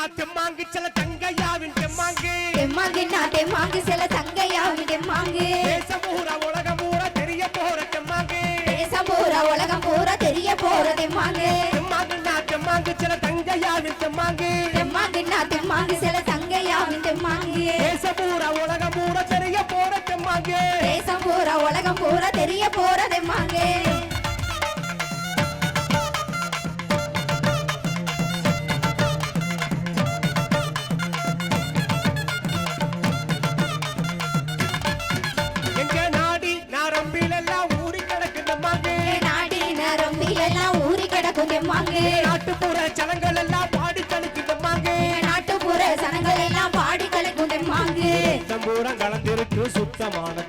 தெம்மாங்கினா தெம்மாங்கு சில தங்கையாவின் தெம்மாங்கு. தெம்மாங்கினா தெம்மாங்கு சில தங்கையாவின் தெம்மாங்கு. தேசம் பூரா உலகம் பூரா தெரிய போற தெம்மாங்கு. தேசம் பூரா உலகம் பூரா தெரிய போற தெம்மாங்கு. தெம்மாங்கினா தெம்மாங்கு சில தங்கையாவின் தெம்மாங்கு. தெம்மாங்கினா தெம்மாங்கு சில தங்கையாவின் தெம்மாங்கு. தேசம் பூரா உலகம் பூரா தெரிய போற தெம்மாங்கு. தேசம் பூரா உலகம் பூரா தெரிய போற தெம்மாங்கு. எல்லாம் ஊறி கிடக்கு தெம்மாங்கு நாடி நரம்பிலெல்லாம் ஊறி கிடக்கும் தெம்மாங்கு நாட்டுப்புற சனங்கள் எல்லாம் பாடி கணக்கு தெம்மாங்கு நாட்டுப்புற சனங்கள் எல்லாம் பாடி கலைக்கும் தெம்மாங்கு தம்பூரம் கலந்திருக்கு சுத்தமான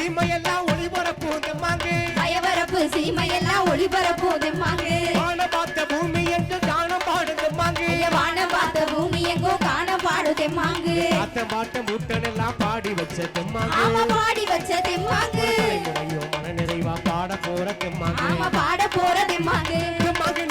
சீமையெல்லாம் ஒளிபரப்பு தெம்மாங்கு பயவரப்பு சீமையெல்லாம் ஒளிபரப்பு தெம்மாங்கு வான பார்த்த பூமி என்று தானம் பாடும் தெம்மாங்கு வானம் பார்த்த பூமி எங்கோ காண பாடு தெம்மாங்கு ஆட்டம் பாட்டம் மூட்டன் எல்லாம் பாடி வச்ச தெம்மாங்கு ஆமா பாடி வச்ச தெம்மாங்கு மன நிறைவா பாட போற தெம்மாங்கு ஆமா பாட போற தெம்மாங்கு தெம்மாங்குன்னா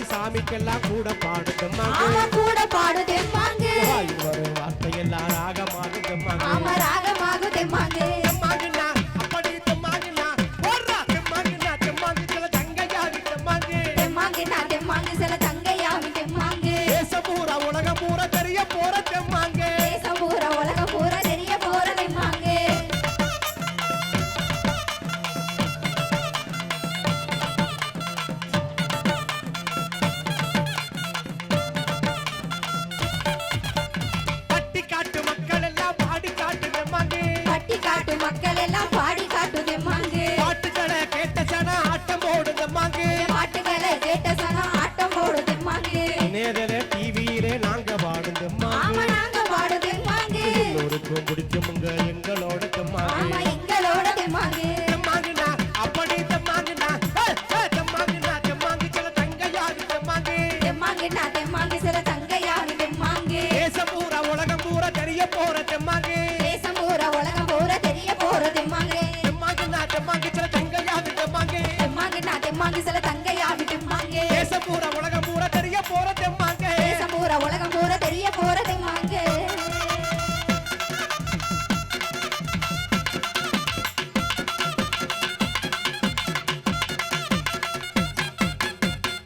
சாமி சாமிக்கெல்லாம் கூட பாடு தெம்மாங்கு ஆமா கூட பாடு தெம்மாங்கு வாயில் வரும் வார்த்தையெல்லாம் ராகமாக தெம்மாங்கு பிடிக்குமுங்க மாறி